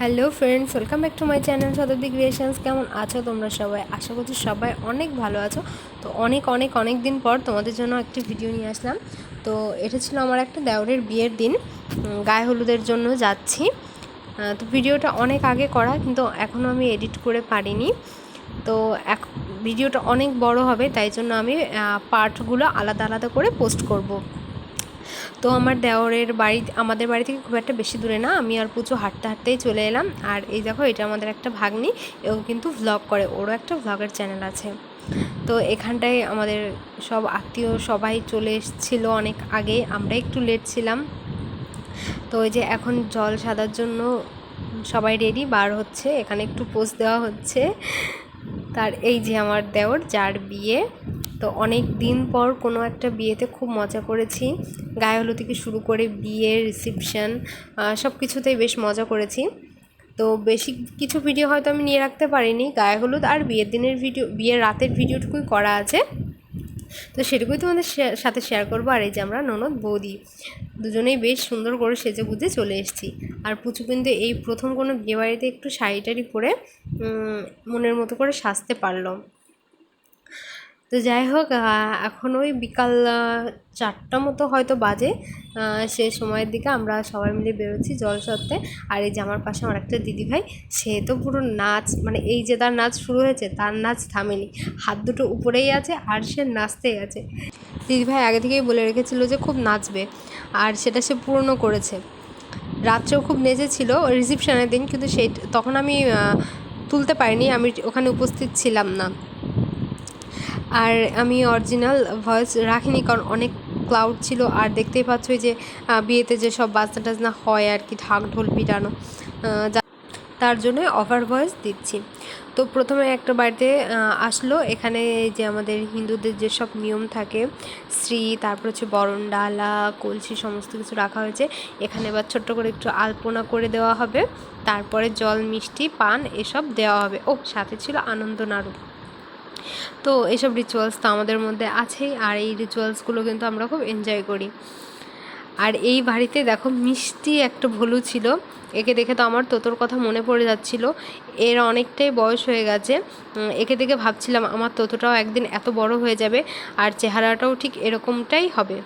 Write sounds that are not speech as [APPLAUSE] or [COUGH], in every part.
Hello friends, welcome back to my channel Shatabdi Creations. কেমন আছো তোমরা সবাই? আশা করছি সবাই অনেক ভালো আছো। তো অনেক অনেক অনেক দিন পর তোমাদের জন্য একটি ভিডিও নিয়ে আসলাম। তো এটা ছিল আমার একটা দেওরের বিয়ের দিন। গায়ে হলুদের জন্য যাচ্ছি। তো ভিডিওটা অনেক আগে করা, কিন্তু এখনও আমি এডিট করে পারিনি। তো এক ভিডিওটা অনেক বড় হবে, তাই জন্য আমি পার্টগুলো আলাদা আলাদা করে পোস্ট করব। তো আমার দেওরের বাড়ি, আমাদের বাড়ি থেকে খুব একটা বেশি দূরে না। আমি আর পুচু হাঁটতে হাঁটতেই চলে এলাম। আর এই দেখো, এটা আমাদের একটা ভাগ্নি। ও কিন্তু ভ্লগ করে। ওরও একটা ভ্লগের চ্যানেল আছে। তো এখানটায় আমাদের সব আত্মীয় সবাই চলে এসেছিল অনেক আগে। আমরা একটু লেট ছিলাম। তো ওই যে এখন জল সাদার জন্য সবাই রেডি বার হচ্ছে। এখানে একটু পোজ দেওয়া হচ্ছে। তার এই যে আমার দেওর, যার বিয়ে। তো অনেক দিন পর কোনো একটা বিয়েতে খুব মজা করেছি। গায়ে হলুদ থেকে শুরু করে বিয়ে রিসিপশন সব কিছুতেই বেশ মজা করেছি। তো বেশি কিছু ভিডিও হয়তো আমি নিয়ে রাখতে পারিনি। গায়ে হলুদ আর বিয়ের দিনের ভিডিও বিয়ের রাতের ভিডিওটুকুই করা আছে। তো সেটুকুই তোমাদের সাথে শেয়ার করব। আর এই যে আমরা ননদ, বৌদি, দুজনেই বেশ সুন্দর করে সেজে গুজে চলে এসেছি। আর পুচু কিন্তু এই প্রথম কোনো বিয়েবাড়িতে একটু শাড়ি টাড়ি পরে মনের মতো করে সাজতে পারল। তো যাই হোক এখন ওই বিকাল চারটা মতো হয়তো বাজে। সে সময়ের দিকে আমরা সবাই মিলে বেরোচ্ছি জল সত্ত্বে আর এই যে আমার পাশে আমার একটা দিদিভাই, সে তো পুরো নাচ মানে এই যে তার নাচ শুরু হয়েছে, তার নাচ থামেনি। হাত দুটো উপরেই আছে আর সে নাচতেই আছে। দিদিভাই আগে থেকেই বলে রেখেছিল যে খুব নাচবে, আর সেটা সে পূর্ণ করেছে। রাত্রেও খুব নেচেছিল রিসিপশনের দিন, কিন্তু সেই, তখন আমি তুলতে পারিনি, আমি ওখানে উপস্থিত ছিলাম না। আর আমি অরিজিনাল ভয়েস রাখিনি কারণ অনেক ক্লাউড ছিল আর দেখতেই পাচ্ছ যে বিয়েতে যে সব বাজনা টাজনা হয় আর কি, ঢাক ঢোল পিটানো তার জন্য ওভার ভয়েস দিচ্ছি। তো প্রথমে একটা বাড়িতে আসলো। এখানে যে আমাদের হিন্দুদের যেসব নিয়ম থাকে শ্রী তারপর হচ্ছে বরণ, ডালা, কলসি সমস্ত কিছু রাখা হয়েছে। এখানে এবার ছোট্ট করে একটু আলপনা করে দেওয়া হবে। তারপরে জল, মিষ্টি, পান এসব দেওয়া হবে। ও সাথে ছিল আনন্দ নাড়ু তো এইসব রিচুয়ালস তো আমাদের মধ্যে আছেই, আর এই রিচুয়ালসগুলো কিন্তু আমরা খুব এনজয় করি। আর এই বাড়িতে দেখো মিষ্টি একটা ভলু ছিল, একে দেখে তো আমার তোতোর কথা মনে পড়ে যাচ্ছিল, এর অনেকটাই বয়স হয়ে গেছে একে দেখে ভাবছিলাম আমার তোতোটাও একদিন এত বড় হয়ে যাবে, আর চেহারাটাও ঠিক এরকমটাই হবে।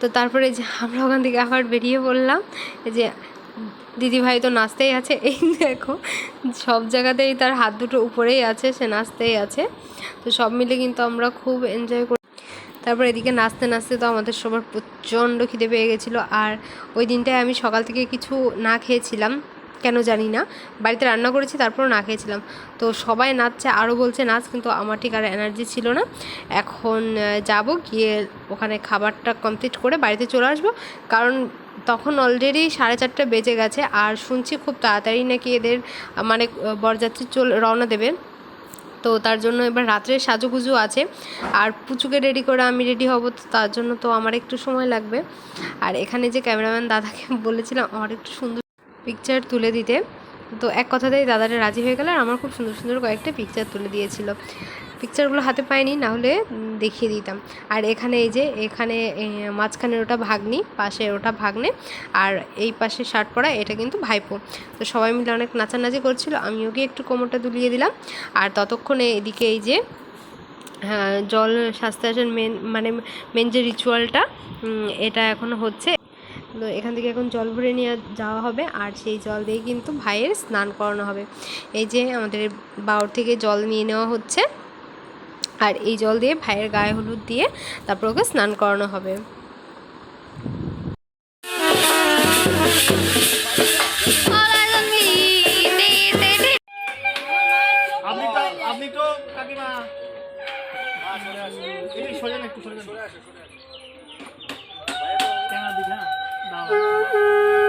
তো তারপরে যে আমরা ওখান থেকে আবার বেরিয়ে পড়লাম, যে দিদিভাই তো নাচতেই আছে। এই দেখো, সব জায়গাতেই তার হাত দুটো উপরেই আছে, সে নাচতেই আছে। তো সব মিলে কিন্তু আমরা খুব এনজয় করি তারপর এদিকে নাচতে নাচতে তো আমাদের সবার প্রচণ্ড খিদে পেয়ে গেছিল। আর ওই দিনটায় আমি সকাল থেকে কিছু না খেয়েছিলাম, কেন জানি না। বাড়িতে রান্না করেছি, তারপরও না খেয়েছিলাম। তো সবাই নাচছে, আরও বলছে নাচ, কিন্তু আমার ঠিক আর এনার্জি ছিল না। এখন যাব গিয়ে ওখানে খাবারটা কমপ্লিট করে বাড়িতে চলে আসব। কারণ তখন অলরেডি সাড়ে চারটে বেজে গেছে আর শুনছি খুব তাড়াতাড়ি নাকি এদের মানে বরযাত্রী চল, রওনা দেবে। তো তার জন্য এবার রাত্রে সাজুগুজু আছে। আর পুচুকে রেডি করে আমি রেডি হব, তো তার জন্য তো আমার একটু সময় লাগবে। আর এখানে যে ক্যামেরাম্যান দাদাকে [LAUGHS] বলেছিলাম, আমার একটু সুন্দর পিকচার তুলে দিতে। তো এক কথাতেই দাদাটা রাজি হয়ে গেল আর আমার খুব সুন্দর সুন্দর কয়েকটা পিকচার তুলে দিয়েছিল। পিকচারগুলো হাতে পাইনি না হলে দেখিয়ে দিতাম। আর এখানে এই যে, এখানে মাঝখানের ওটা ভাগ্নি পাশে ওটা ভাগ্নে, আর এই পাশে শার্ট পরা, এটা কিন্তু ভাইপো। তো সবাই মিলে অনেক নাচানাচি করছিল আমি ওকে একটু কোমরটা দুলিয়ে দিলাম। আর ততক্ষণে এদিকে এই যে জল স্বাস্থ্য আসার মেন মানে মেন যে রিচুয়ালটা এটা এখন হচ্ছে। তো এখান থেকে এখন জল ভরে নিয়ে যাওয়া হবে। আর সেই জল দিয়ে কিন্তু ভাইয়ের স্নান করানো হবে। এই যে, আমাদের বাউর থেকে জল নিয়ে নেওয়া হচ্ছে। আর এই জল দিয়ে ভাইয়ের গায়ে হলুদ দিয়ে তারপর ওকে স্নান করানো হবে। একটু ক্যামেরা হ্যাঁ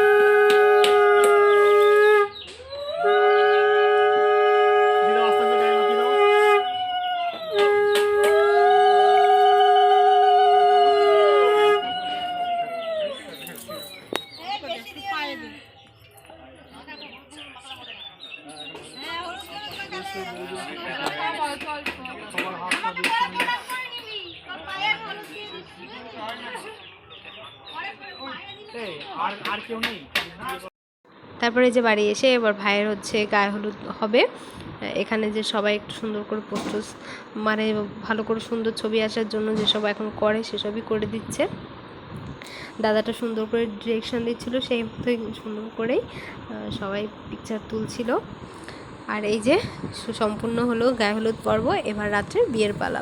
তারপরে যে বাড়ি এসে এবার ভাইয়ের হচ্ছে গায়ে হলুদ হবে। এখানে যে সবাই একটু সুন্দর করে পোস্টোস মানে ভালো করে সুন্দর ছবি আসার জন্য যেসব এখন করে সেসবই করে দিচ্ছে। দাদাটা সুন্দর করে ডিরেকশন দিচ্ছিল, সেই মতোই সুন্দর করেই সবাই পিকচার তুলছিল। আর এই যে সুসম্পূর্ণ হলো গায়ে হলুদ পর্ব, এবার রাত্রে বিয়ের পালা।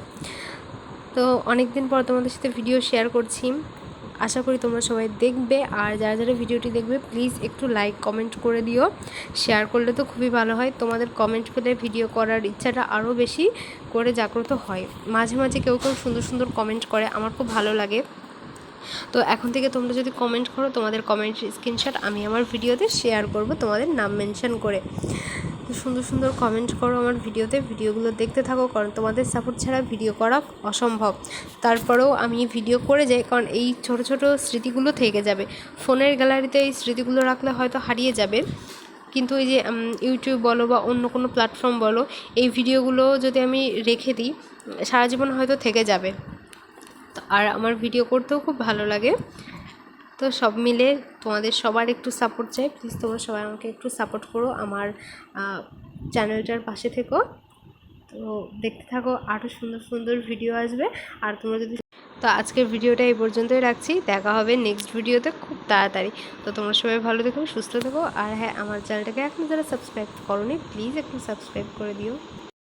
তো অনেক দিন পর তোমাদের সাথে ভিডিও শেয়ার করছি। আশা করি তোমরা সবাই দেখবে, আর যারা যারা ভিডিওটি দেখবে প্লিজ একটু লাইক কমেন্ট করে দিও। শেয়ার করলে তো খুবই ভালো হয়। তোমাদের কমেন্ট পেলে ভিডিও করার ইচ্ছাটা আরও বেশি করে জাগ্রত হয়। মাঝে মাঝে কেউ কেউ সুন্দর সুন্দর কমেন্ট করে, আমার খুব ভালো লাগে। তো এখন থেকে তোমরা যদি কমেন্ট করো, তোমাদের কমেন্ট স্ক্রিনশট আমি আমার ভিডিওতে শেয়ার করব তোমাদের নাম মেনশন করে। সুন্দর সুন্দর কমেন্ট করো আমার ভিডিওতে, ভিডিওগুলো দেখতে থাকো কারণ তোমাদের সাপোর্ট ছাড়া ভিডিও করা অসম্ভব। তারপরেও আমি ভিডিও করে যাই কারণ এই ছোট ছোট স্মৃতিগুলো থেকে যাবে। ফোনের গ্যালারিতে এই স্মৃতিগুলো রাখলে হয়তো হারিয়ে যাবে। কিন্তু এই যে ইউটিউব বলো বা অন্য কোনো প্ল্যাটফর্ম বলো, এই ভিডিওগুলো যদি আমি রেখে দিই, সারা জীবন হয়তো থেকে যাবে। আর আমার ভিডিও করতেও খুব ভালো লাগে। তো সব মিলে তোমাদের সবার একটু সাপোর্ট চাই। প্লিজ তোমরা সবাই আমাকে একটু সাপোর্ট করো আমার চ্যানেলটার পাশে থেকো। তো দেখতে থাকো আরও সুন্দর সুন্দর ভিডিও আসবে। আর তোমরা যদি তো আজকের ভিডিওটা এই পর্যন্তই রাখছি। দেখা হবে নেক্সট ভিডিওতে খুব তাড়াতাড়ি। তো তোমরা সবাই ভালো থেকো, সুস্থ থেকো। আর হ্যাঁ আমার চ্যানেলটাকে এখন যারা সাবস্ক্রাইব করোনি প্লিজ একটু সাবস্ক্রাইব করে দিও।